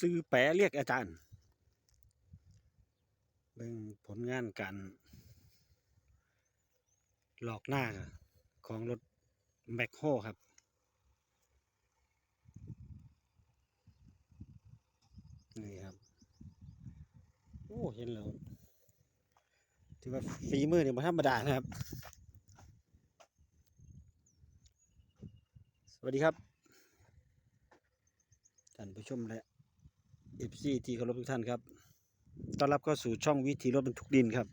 ซื้อแปะเรียกอาจารย์เบิ่งผลงานการหลอกหน้าของรถแบ็คโฮครับนี่ครับ โอ้เห็นแล้วถือว่าฝีมือนี่ไม่ธรรมดานะครับ สวัสดีครับท่านผู้ชมและ เอฟซีที่เคารพทุกท่านครับ ต้อนรับเข้าสู่ช่องวิถีรถบรรทุกดินครับ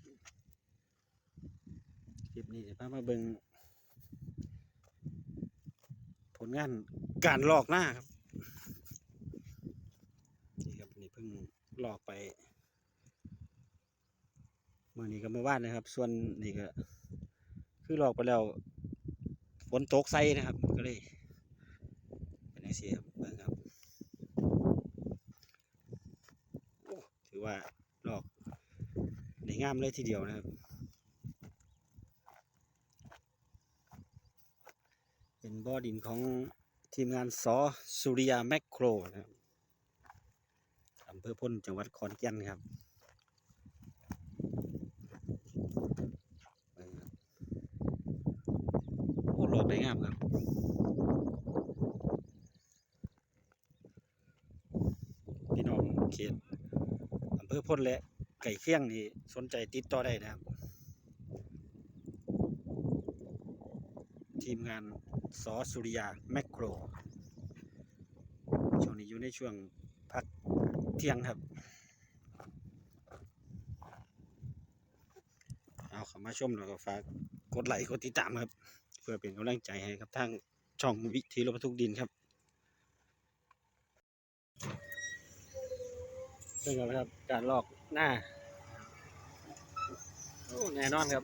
คลิปนี้จะพามาเบิงผลงานการลอกหน้าครับ นี่ครับนี่เพิ่งลอกไปเมื่อนี้ก็เมื่อวานนะครับ ส่วนนี่ก็คือลอกไปแล้วฝนตกใส่นะครับ ก็เลยเป็นไงเสียครับเบิ่งครับโอ้ถือ ว่าลอกได้งามเลยทีเดียวนะครับ เป็นบ่อดินของทีมงานสอสุริยาแมคโครนะครับอำเภอพ้นจังหวัดขอนแก่นครับเบิ่งครับโอ้ลอกได้งามครับพี่น้องเขตำเภอพ้นและไก่เคียงนี่สนใจติดต่อได้นะครับ ทีมงานสอสุริยาแมคโครช่วงนี้อยู่ในช่วงพักเที่ยงครับ เอาเข้ามาชมแล้วก็ฝากกดไลค์กดติดตามครับ เพื่อเป็นกำลังใจให้กับทางช่องวิธีรถบรรทุกดินครับ เป็นไงครับ การลอกหน้าแน่นอนครับ